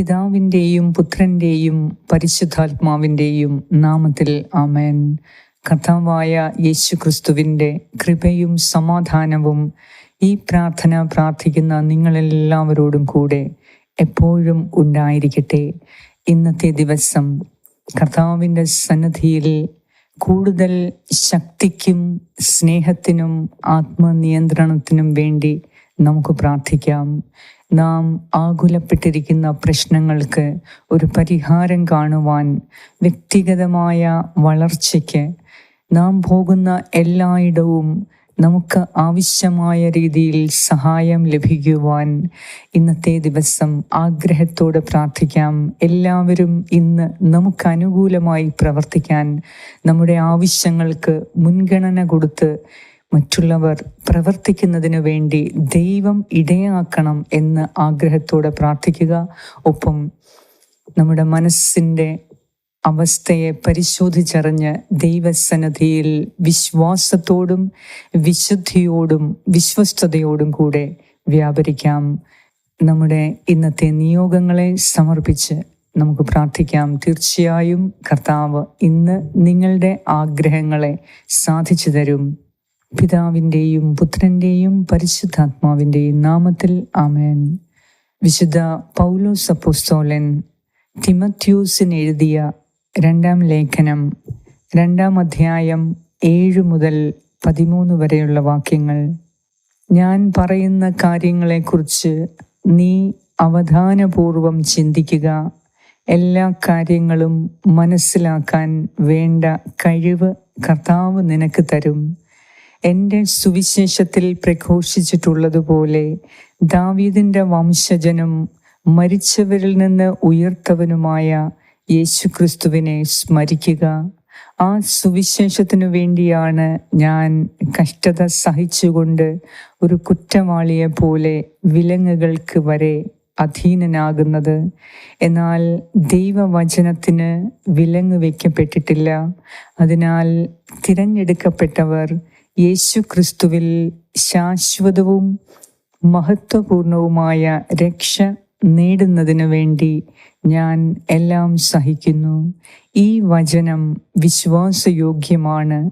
പിതാവിന്റെയും പുത്രന്റെയും പരിശുദ്ധാത്മാവിന്റെയും നാമത്തിൽ ആമേൻ. കർത്താവായ യേശു ക്രിസ്തുവിന്റെ കൃപയും സമാധാനവും ഈ പ്രാർത്ഥന പ്രാർത്ഥിക്കുന്ന നിങ്ങളെല്ലാവരോടും കൂടെ എപ്പോഴും ഉണ്ടായിരിക്കട്ടെ. ഇന്നത്തെ ദിവസം കർത്താവിന്റെ സന്നദ്ധിയിൽ കൂടുതൽ ശക്തിക്കും സ്നേഹത്തിനും ആത്മനിയന്ത്രണത്തിനും വേണ്ടി നമുക്ക് പ്രാർത്ഥിക്കാം. നാം ആകുലപ്പെട്ടിരിക്കുന്ന പ്രശ്നങ്ങൾക്ക് ഒരു പരിഹാരം കാണുവാൻ വ്യക്തിഗതമായ വളർച്ചയ്ക്ക് നാം പോകുന്ന എല്ലായിടവും നമുക്ക് ആവശ്യമായ രീതിയിൽ സഹായം ലഭിക്കുവാൻ ഇന്നത്തെ ദിവസം ആഗ്രഹത്തോടെ പ്രാർത്ഥിക്കാം. എല്ലാവരും ഇന്ന് നമുക്ക് അനുകൂലമായി പ്രവർത്തിക്കാൻ നമ്മുടെ ആവശ്യങ്ങൾക്ക് മുൻഗണന കൊടുത്ത് മറ്റുള്ളവർ പ്രവർത്തിക്കുന്നതിനു വേണ്ടി ദൈവം ഇടയാക്കണം എന്ന് ആഗ്രഹത്തോടെ പ്രാർത്ഥിക്കുക. ഒപ്പം നമ്മുടെ മനസ്സിന്റെ അവസ്ഥയെ പരിശോധിച്ചറിഞ്ഞ് ദൈവസന്നധിയിൽ വിശ്വാസത്തോടും വിശുദ്ധിയോടും വിശ്വസ്തയോടും കൂടെ വ്യാപരിക്കാം. നമ്മുടെ ഇന്നത്തെ നിയോഗങ്ങളെ സമർപ്പിച്ച് നമുക്ക് പ്രാർത്ഥിക്കാം. തീർച്ചയായും കർത്താവ് ഇന്ന് നിങ്ങളുടെ ആഗ്രഹങ്ങളെ സാധിച്ചു തരും. പിതാവിന്റെയും പുത്രന്റെയും പരിശുദ്ധാത്മാവിന്റെയും നാമത്തിൽ ആമേൻ. വിശുദ്ധ പൗലോസ് അപ്പോസ്തോലൻ തിമത്യൂസിന് എഴുതിയ രണ്ടാം ലേഖനം രണ്ടാം അധ്യായം ഏഴ് മുതൽ പതിമൂന്ന് വരെയുള്ള വാക്യങ്ങൾ. ഞാൻ പറയുന്ന കാര്യങ്ങളെക്കുറിച്ച് നീ അവധാനപൂർവം ചിന്തിക്കുക. എല്ലാ കാര്യങ്ങളും മനസ്സിലാക്കാൻ വേണ്ട കഴിവ് കർത്താവ് നിനക്ക് തരും. എന്റെ സുവിശേഷത്തിൽ പ്രഘോഷിച്ചിട്ടുള്ളതുപോലെ ദാവീദിന്റെ വംശജനും മരിച്ചവരിൽ നിന്ന് ഉയർത്തവനുമായ യേശുക്രിസ്തുവിനെ സ്മരിക്കുക. ആ സുവിശേഷത്തിനു വേണ്ടിയാണ് ഞാൻ കഷ്ടത സഹിച്ചുകൊണ്ട് ഒരു കുറ്റവാളിയെ പോലെ വിലങ്ങുകൾക്ക് വരെ അധീനനാകുന്നത്. എന്നാൽ ദൈവവചനത്തിന് വിലങ്ങ് വയ്ക്കപ്പെട്ടിട്ടില്ല. അതിനാൽ തിരഞ്ഞെടുക്കപ്പെട്ടവർ യേശു ക്രിസ്തുവിൽ ശാശ്വതവും മഹത്വപൂർണവുമായ രക്ഷ നേടുന്നതിനു വേണ്ടി ഞാൻ എല്ലാം സഹിക്കുന്നു. ഈ വചനം വിശ്വാസയോഗ്യമാണ്.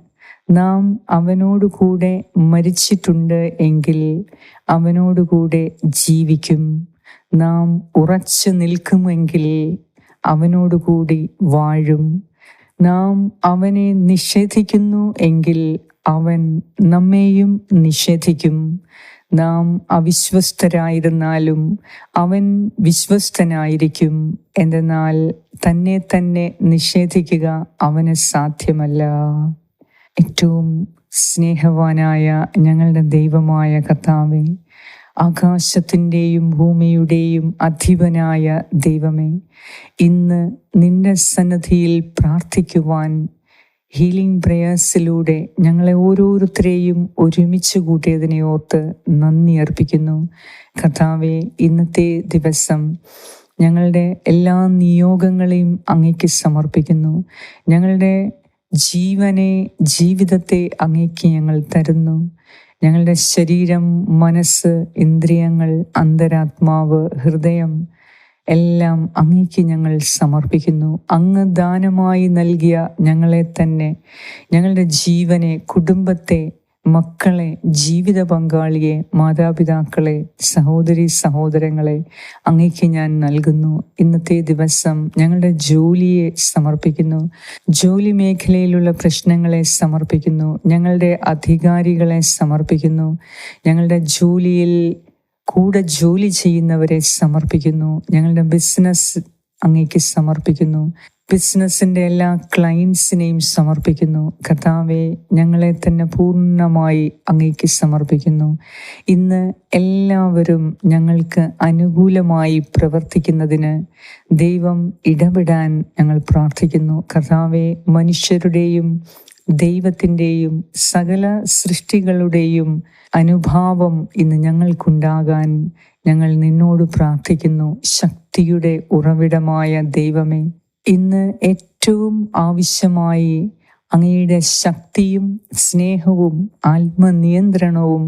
നാം അവനോടുകൂടെ മരിച്ചിട്ടുണ്ട് എങ്കിൽ അവനോടുകൂടെ ജീവിക്കും. നാം ഉറച്ചു നിൽക്കുമെങ്കിൽ അവനോടുകൂടി വാഴും. നാം അവനെ നിഷേധിക്കുന്നു എങ്കിൽ അവൻ നമ്മെയും നിഷേധിക്കും. നാം അവിശ്വസ്തരായിരുന്നാലും അവൻ വിശ്വസ്തനായിരിക്കും. എന്തെന്നാൽ തന്നെ തന്നെ നിഷേധിക്കുക അവന് സാധ്യമല്ല. ഏറ്റവും സ്നേഹവാനായ ഞങ്ങളുടെ ദൈവമായ കർത്താവെ ആകാശത്തിന്റെയും ഭൂമിയുടെയും അധിപനായ ദൈവമേ ഇന്ന് നിന്റെ സന്നദ്ധിയിൽ പ്രാർത്ഥിക്കുവാൻ ഹീലിംഗ് പ്രേയേഴ്സിലൂടെ ഞങ്ങളെ ഓരോരുത്തരെയും ഒരുമിച്ച് കൂട്ടിയതിനെ ഓർത്ത് നന്ദി അർപ്പിക്കുന്നു. കർത്താവെ ഇന്നത്തെ ദിവസം ഞങ്ങളുടെ എല്ലാ നിയോഗങ്ങളെയും അങ്ങേക്ക് സമർപ്പിക്കുന്നു. ഞങ്ങളുടെ ജീവനെ ജീവിതത്തെ അങ്ങേക്ക് ഞങ്ങൾ തരുന്നു. ഞങ്ങളുടെ ശരീരം മനസ്സ് ഇന്ദ്രിയങ്ങൾ അന്തരാത്മാവ് ഹൃദയം എല്ലാം അങ്ങേക്ക് ഞങ്ങൾ സമർപ്പിക്കുന്നു. അങ്ങ് ദാനമായി നൽകിയ ഞങ്ങളെ തന്നെ ഞങ്ങളുടെ ജീവനെ കുടുംബത്തെ മക്കളെ ജീവിത പങ്കാളിയെ മാതാപിതാക്കളെ സഹോദരി സഹോദരങ്ങളെ അങ്ങേക്ക് ഞാൻ നൽകുന്നു. ഇന്നത്തെ ദിവസം ഞങ്ങളുടെ ജോലിയെ സമർപ്പിക്കുന്നു. ജോലി മേഖലയിലുള്ള പ്രശ്നങ്ങളെ സമർപ്പിക്കുന്നു. ഞങ്ങളുടെ അധികാരികളെ സമർപ്പിക്കുന്നു. ഞങ്ങളുടെ ജോലിയിൽ കൂടെ ജോലി ചെയ്യുന്നവരെ സമർപ്പിക്കുന്നു. ഞങ്ങളുടെ ബിസിനസ് അങ്ങേക്ക് സമർപ്പിക്കുന്നു. ബിസിനസ്സിന്റെ എല്ലാ ക്ലയൻസിനെയും സമർപ്പിക്കുന്നു. കർത്താവെ ഞങ്ങളെ തന്നെ പൂർണമായി അങ്ങേക്ക് സമർപ്പിക്കുന്നു. ഇന്ന് എല്ലാവരും ഞങ്ങൾക്ക് അനുകൂലമായി പ്രവർത്തിക്കുന്നതിന് ദൈവം ഇടപെടാൻ ഞങ്ങൾ പ്രാർത്ഥിക്കുന്നു. കർത്താവെ മനുഷ്യരുടെയും ദൈവത്തിന്റെയും സകല സൃഷ്ടികളുടെയും അനുഭാവം ഇന്ന് ഞങ്ങൾക്കുണ്ടാകാൻ ഞങ്ങൾ നിന്നോട് പ്രാർത്ഥിക്കുന്നു. ശക്തിയുടെ ഉറവിടമായ ദൈവമേ ഇന്ന് ഏറ്റവും ആവശ്യമായി അങ്ങയുടെ ശക്തിയും സ്നേഹവും ആത്മനിയന്ത്രണവും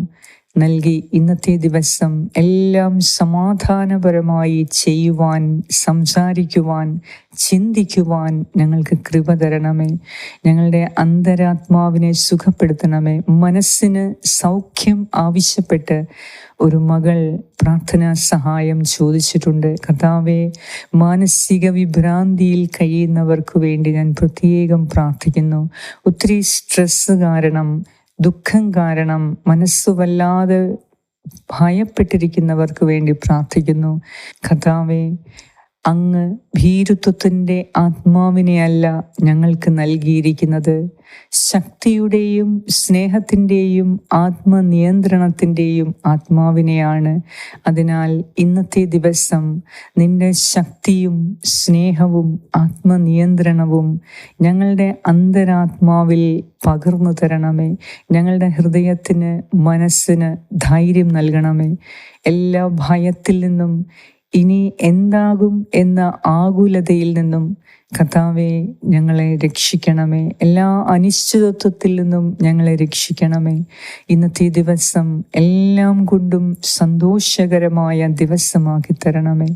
നൽകി ഇന്നത്തെ ദിവസം എല്ലാം സമാധാനപരമായി ചെയ്യുവാൻ സംസാരിക്കുവാൻ ചിന്തിക്കുവാൻ ഞങ്ങൾക്ക് കൃപ തരണമേ. ഞങ്ങളുടെ അന്തരാത്മാവിനെ സുഖപ്പെടുത്തണമേ. മനസ്സിന് സൗഖ്യം ആവശ്യപ്പെട്ട് ഒരു മകൾ പ്രാർത്ഥനാ സഹായം ചോദിച്ചിട്ടുണ്ട്. കർത്താവെ മാനസിക വിഭ്രാന്തിയിൽ കഴിയുന്നവർക്ക് വേണ്ടി ഞാൻ പ്രത്യേകം പ്രാർത്ഥിക്കുന്നു. ഒത്തിരി സ്ട്രെസ് കാരണം ദുഃഖം കാരണം മനസ്സ് വല്ലാതെ ഭയപ്പെട്ടിരിക്കുന്നവർക്ക് വേണ്ടി പ്രാർത്ഥിക്കുന്നു. കഥാവെ അങ്ങ് ഭീരുത്വത്തിന്റെ ആത്മാവിനെയല്ല ഞങ്ങൾക്ക് നൽകിയിരിക്കുന്നത്. ശക്തിയുടെയും സ്നേഹത്തിന്റെയും ആത്മനിയന്ത്രണത്തിന്റെയും ആത്മാവിനെയാണ്. അതിനാൽ ഇന്നത്തെ ദിവസം നിന്റെ ശക്തിയും സ്നേഹവും ആത്മനിയന്ത്രണവും ഞങ്ങളുടെ അന്തരാത്മാവിൽ പകർന്നു തരണമേ. ഞങ്ങളുടെ ഹൃദയത്തിന് മനസ്സിന് ധൈര്യം നൽകണമേ. എല്ലാ ഭയത്തിൽ നിന്നും ഇനി എന്താകും എന്ന ആകുലതയിൽ നിന്നും കഥാവെ ഞങ്ങളെ രക്ഷിക്കണമേ. എല്ലാ അനിശ്ചിതത്വത്തിൽ നിന്നും ഞങ്ങളെ രക്ഷിക്കണമേ. ഇന്നത്തെ ദിവസം എല്ലാം കൊണ്ടും സന്തോഷകരമായ ദിവസമാക്കി തരണമേ.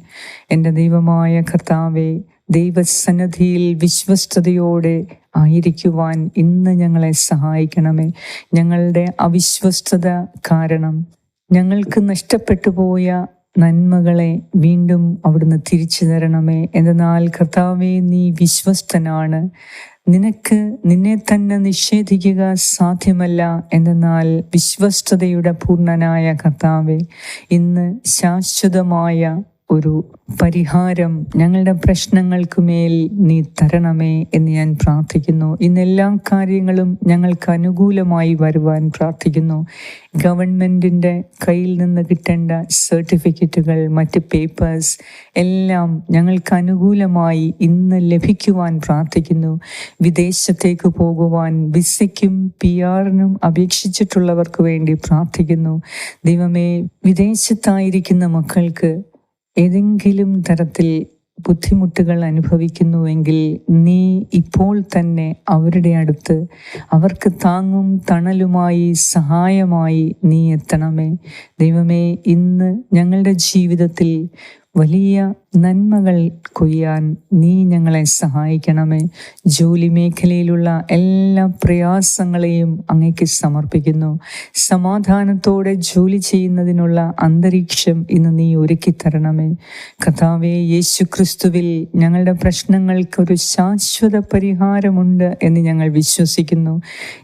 എന്റെ ദൈവമായ കർത്താവെ ദൈവസന്നദ്ധിയിൽ വിശ്വസ്തയോടെ ആയിരിക്കുവാൻ ഇന്ന് ഞങ്ങളെ സഹായിക്കണമേ. ഞങ്ങളുടെ അവിശ്വസ്തത കാരണം ഞങ്ങൾക്ക് നഷ്ടപ്പെട്ടു പോയ നന്മകളെ വീണ്ടും അവിടുന്ന് തിരിച്ചു തരണമേ. എന്നാൽ കർത്താവെ നീ വിശ്വസ്തനാണ്. നിനക്ക് നിന്നെ തന്നെ നിഷേധിക്കുക സാധ്യമല്ല. എന്നാൽ വിശ്വസ്തതയുടെ പൂർണനായ കർത്താവെ ഇന്ന് ശാശ്വതമായ ഒരു പരിഹാരം ഞങ്ങളുടെ പ്രശ്നങ്ങൾക്ക് മേൽ നീ തരണമേ എന്ന് ഞാൻ പ്രാർത്ഥിക്കുന്നു. ഇന്ന് എല്ലാ കാര്യങ്ങളും ഞങ്ങൾക്ക് അനുകൂലമായി വരുവാൻ പ്രാർത്ഥിക്കുന്നു. ഗവൺമെന്റിന്റെ കയ്യിൽ നിന്ന് കിട്ടേണ്ട സർട്ടിഫിക്കറ്റുകൾ മറ്റ് പേപ്പേഴ്സ് എല്ലാം ഞങ്ങൾക്ക് അനുകൂലമായി ഇന്ന് ലഭിക്കുവാൻ പ്രാർത്ഥിക്കുന്നു. വിദേശത്തേക്ക് പോകുവാൻ വിസയ്ക്കും പി ആറിനും അപേക്ഷിച്ചിട്ടുള്ളവർക്ക് വേണ്ടി പ്രാർത്ഥിക്കുന്നു. ദൈവമേ വിദേശത്തായിരിക്കുന്ന മക്കൾക്ക് ഏതെങ്കിലും തരത്തിൽ ബുദ്ധിമുട്ടുകൾ അനുഭവിക്കുന്നുവെങ്കിൽ നീ ഇപ്പോൾ തന്നെ അവരുടെ അടുത്ത് അവർക്ക് താങ്ങും തണലുമായി സഹായമായി നീ എത്തണമേ. ദൈവമേ ഇന്ന് ഞങ്ങളുടെ ജീവിതത്തിൽ വലിയ നന്മകൾ കൊയ്യാൻ നീ ഞങ്ങളെ സഹായിക്കണമേ. ജോലി മേഖലയിലുള്ള എല്ലാ പ്രയാസങ്ങളെയും അങ്ങേക്ക് സമർപ്പിക്കുന്നു. സമാധാനത്തോടെ ജോലി ചെയ്യുന്നതിനുള്ള അന്തരീക്ഷം ഇന്ന് നീ ഒരുക്കി തരണമേ. കഥാവെ യേശു ക്രിസ്തുവിൽ ഞങ്ങളുടെ പ്രശ്നങ്ങൾക്കൊരു ശാശ്വത പരിഹാരമുണ്ട് എന്ന് ഞങ്ങൾ വിശ്വസിക്കുന്നു.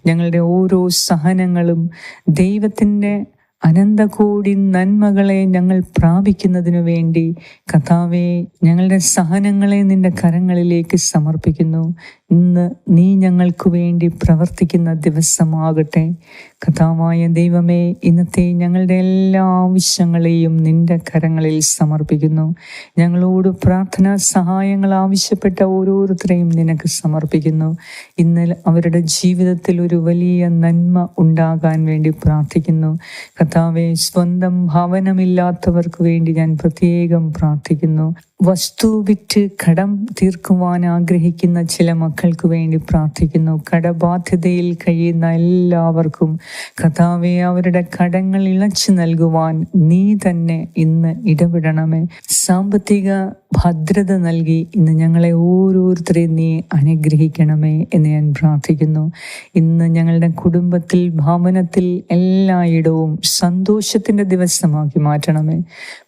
ഞങ്ങളുടെ ഓരോ സഹനങ്ങളും ദൈവത്തിന്റെ അനന്തകോടി നന്മകളെ ഞങ്ങൾ പ്രാപിക്കുന്നതിനു വേണ്ടി കഥാവെ ഞങ്ങളുടെ സഹനങ്ങളെ നിന്റെ കരങ്ങളിലേക്ക് സമർപ്പിക്കുന്നു. ഇന്ന് നീ ഞങ്ങൾക്ക് വേണ്ടി പ്രവർത്തിക്കുന്ന ദിവസമാകട്ടെ. കഥാവായ ദൈവമേ ഇന്നത്തെ ഞങ്ങളുടെ എല്ലാ ആവശ്യങ്ങളെയും നിന്റെ കരങ്ങളിൽ സമർപ്പിക്കുന്നു. ഞങ്ങളോട് പ്രാർത്ഥനാ സഹായങ്ങൾ ആവശ്യപ്പെട്ട ഓരോരുത്തരെയും നിനക്ക് സമർപ്പിക്കുന്നു. ഇന്ന് അവരുടെ ജീവിതത്തിൽ ഒരു വലിയ നന്മ ഉണ്ടാകാൻ വേണ്ടി പ്രാർത്ഥിക്കുന്നു. കഥാവെ സ്വന്തം ഭവനമില്ലാത്തവർക്ക് വേണ്ടി ഞാൻ പ്രത്യേകം പ്രാർത്ഥിക്കുന്നു. വസ്തു വിറ്റ് കടം തീർക്കുവാൻ ആഗ്രഹിക്കുന്ന ചില മക്കൾക്ക് വേണ്ടി പ്രാർത്ഥിക്കുന്നു. കടബാധ്യതയിൽ കഴിയുന്ന എല്ലാവർക്കും കഥാവെ അവരുടെ കടങ്ങൾ ഇളച്ചു നൽകുവാൻ നീ തന്നെ ഇന്ന് ഇടപെടണമേ. സാമ്പത്തിക ഭദ്രത നൽകി ഇന്ന് ഞങ്ങളെ ഓരോരുത്തരെയും നീ അനുഗ്രഹിക്കണമേ എന്ന് ഞാൻ പ്രാർത്ഥിക്കുന്നു. ഇന്ന് ഞങ്ങളുടെ കുടുംബത്തിൽ ഭവനത്തിൽ എല്ലായിടവും സന്തോഷത്തിന്റെ ദിവസമാക്കി മാറ്റണമേ.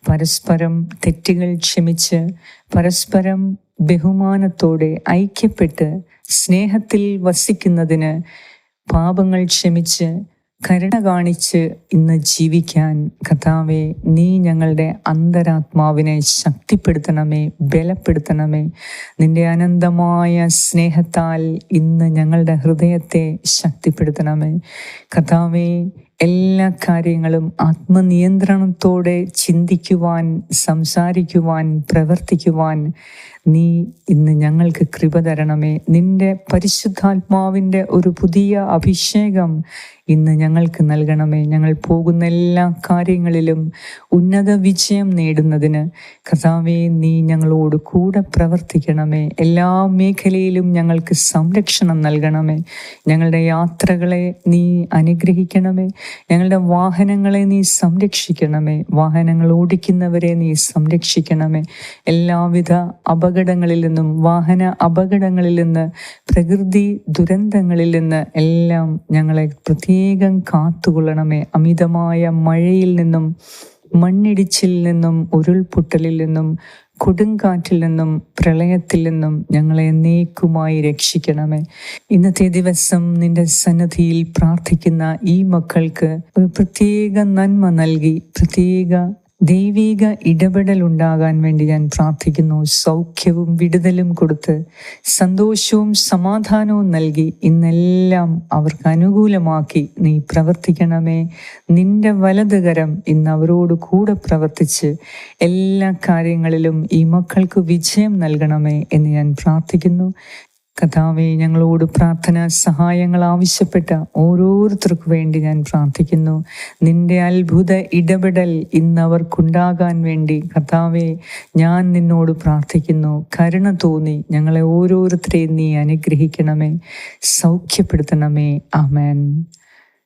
പരസ്പരം തെറ്റുകൾ ക്ഷമിച്ച് പരസ്പരം ബഹുമാനത്തോടെ ഐക്യപ്പെട്ട് സ്നേഹത്തിൽ വസിക്കുന്നതിന് പാപങ്ങൾ ക്ഷമിച്ച് കരുണ കാണിച്ച് ഇന്ന് ജീവിക്കാൻ കഥാവെ നീ ഞങ്ങളുടെ അന്തരാത്മാവിനെ ശക്തിപ്പെടുത്തണമേ ബലപ്പെടുത്തണമേ. നിന്റെ അനന്തമായ സ്നേഹത്താൽ ഇന്ന് ഞങ്ങളുടെ ഹൃദയത്തെ ശക്തിപ്പെടുത്തണമേ. കഥാവെ എല്ലാ കാര്യങ്ങളും ആത്മനിയന്ത്രണത്തോടെ ചിന്തിക്കുവാൻ സംസാരിക്കുവാൻ പ്രവർത്തിക്കുവാൻ നീ ഇന്ന് ഞങ്ങൾക്ക് കൃപ തരണമേ. നിന്റെ പരിശുദ്ധാത്മാവിന്റെ ഒരു പുതിയ അഭിഷേകം ഇന്ന് ഞങ്ങൾക്ക് നൽകണമേ. ഞങ്ങൾ പോകുന്ന എല്ലാ കാര്യങ്ങളിലും ഉന്നത വിജയം നേടുന്നതിന് കർത്താവെ നീ ഞങ്ങളോട് കൂടെ പ്രവർത്തിക്കണമേ. എല്ലാ മേഖലയിലും ഞങ്ങൾക്ക് സംരക്ഷണം നൽകണമേ. ഞങ്ങളുടെ യാത്രകളെ നീ അനുഗ്രഹിക്കണമേ. ഞങ്ങളുടെ വാഹനങ്ങളെ നീ സംരക്ഷിക്കണമേ. വാഹനങ്ങൾ ഓടിക്കുന്നവരെ നീ സംരക്ഷിക്കണമേ. എല്ലാവിധ അപകടങ്ങളിൽ നിന്നും വാഹന അപകടങ്ങളിൽ നിന്ന് പ്രകൃതി ദുരന്തങ്ങളിൽ നിന്ന് എല്ലാം ഞങ്ങളെ പ്രത്യേകം കാത്തുകൊള്ളണമേ. അമിതമായ മഴയിൽ നിന്നും മണ്ണിടിച്ചിൽ നിന്നും ഉരുൾപൊട്ടലിൽ നിന്നും കൊടുങ്കാറ്റിൽ നിന്നും പ്രളയത്തിൽ നിന്നും ഞങ്ങളെ നീക്കുമായി രക്ഷിക്കണമേ. ഇന്നത്തെ ദിവസം നിന്റെ സന്നദ്ധിയിൽ പ്രാർത്ഥിക്കുന്ന ഈ മക്കൾക്ക് ഒരു പ്രത്യേക നന്മ നൽകി പ്രത്യേക ദൈവിക ഇടപെടൽ ഉണ്ടാകാൻ വേണ്ടി ഞാൻ പ്രാർത്ഥിക്കുന്നു. സൗഖ്യവും വിടുതലും കൊടുത്ത് സന്തോഷവും സമാധാനവും നൽകി ഇന്നെല്ലാം അവർക്ക് അനുകൂലമാക്കി നീ പ്രവർത്തിക്കണമേ. നിന്റെ വലതുകരം ഇന്ന് അവരോട് കൂടെ പ്രവർത്തിച്ച് എല്ലാ കാര്യങ്ങളിലും ഈ മക്കൾക്ക് വിജയം നൽകണമേ എന്ന് ഞാൻ പ്രാർത്ഥിക്കുന്നു. കഥാവെ ഞങ്ങളോട് പ്രാർത്ഥന സഹായങ്ങൾ ആവശ്യപ്പെട്ട ഓരോരുത്തർക്കു വേണ്ടി ഞാൻ പ്രാർത്ഥിക്കുന്നു. നിന്റെ അത്ഭുത ഇടപെടൽ ഇന്ന് അവർക്കുണ്ടാകാൻ വേണ്ടി കഥാവെ ഞാൻ നിന്നോട് പ്രാർത്ഥിക്കുന്നു. കരുണ തോന്നി ഞങ്ങളെ ഓരോരുത്തരെയും നീ അനുഗ്രഹിക്കണമേ സൗഖ്യപ്പെടുത്തണമേ. അമേൻ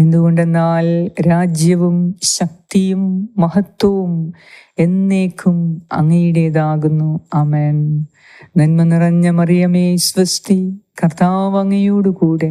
എന്തുകൊണ്ടെന്നാൽ രാജ്യവും ശക്തിയും മഹത്വവും എന്നേക്കും അങ്ങയുടേതാകുന്നു. അമേൻ നന്മ നിറഞ്ഞ മറിയമേ സ്വസ്തി. കർത്താവ് അങ്ങയോടുകൂടെ.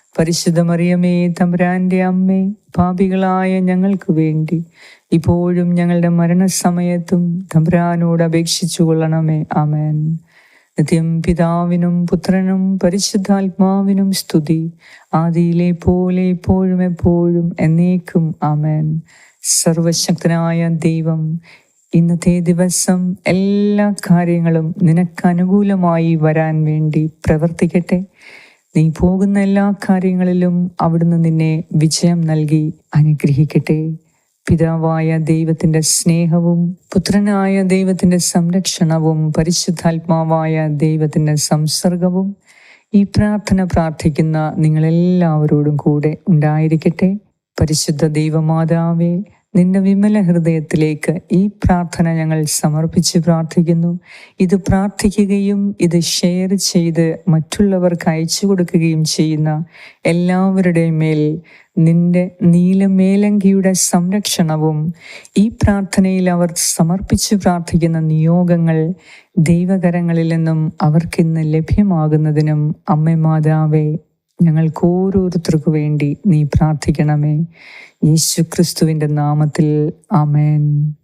പരിശുദ്ധ മറിയമേ തമ്പുരാന്റെ അമ്മേ പാപികളായ ഞങ്ങൾക്ക് വേണ്ടി ഇപ്പോഴും ഞങ്ങളുടെ മരണസമയത്തും തമ്പുരാനോട് അപേക്ഷിച്ചു കൊള്ളണമേ. ആമേൻ. നിത്യം പിതാവിനും പുത്രനും പരിശുദ്ധാത്മാവിനും സ്തുതി. ആദിയിലെ പോലെ ഇപ്പോഴും എപ്പോഴും എന്നേക്കും ആമേൻ. സർവശക്തനായ ദൈവം ഇന്നത്തെ ദിവസം എല്ലാ കാര്യങ്ങളും നിനക്ക് അനുകൂലമായി വരാൻ വേണ്ടി പ്രവർത്തിക്കട്ടെ. നീ പോകുന്ന എല്ലാ കാര്യങ്ങളിലും അവിടുന്ന് നിന്നെ വിജയം നൽകി അനുഗ്രഹിക്കട്ടെ. പിതാവായ ദൈവത്തിന്റെ സ്നേഹവും പുത്രനായ ദൈവത്തിന്റെ സംരക്ഷണവും പരിശുദ്ധാത്മാവായ ദൈവത്തിന്റെ സംസർഗവും ഈ പ്രാർത്ഥന പ്രാർത്ഥിക്കുന്ന നിങ്ങളെല്ലാവരോടും കൂടെ ഉണ്ടായിരിക്കട്ടെ. പരിശുദ്ധ ദൈവമാതാവേ നിന്റെ വിമല ഹൃദയത്തിലേക്ക് ഈ പ്രാർത്ഥന ഞങ്ങൾ സമർപ്പിച്ച് പ്രാർത്ഥിക്കുന്നു. ഇത് പ്രാർത്ഥിക്കുകയും ഇത് ഷെയർ ചെയ്ത് മറ്റുള്ളവർക്ക് അയച്ചു കൊടുക്കുകയും ചെയ്യുന്ന എല്ലാവരുടെയും മേൽ നിന്റെ നീലമേലങ്കിയുടെ സംരക്ഷണവും ഈ പ്രാർത്ഥനയിൽ അവർ സമർപ്പിച്ച് പ്രാർത്ഥിക്കുന്ന നിയോഗങ്ങൾ ദൈവകരങ്ങളിൽ നിന്നും അവർക്കിന്ന് ലഭ്യമാകുന്നതിനും അമ്മ മാതാവേ ഞങ്ങൾക്ക് ഓരോരുത്തർക്ക് വേണ്ടി നീ പ്രാർത്ഥിക്കണമേ. യേശു ക്രിസ്തുവിന്റെ നാമത്തിൽ. ആമേൻ.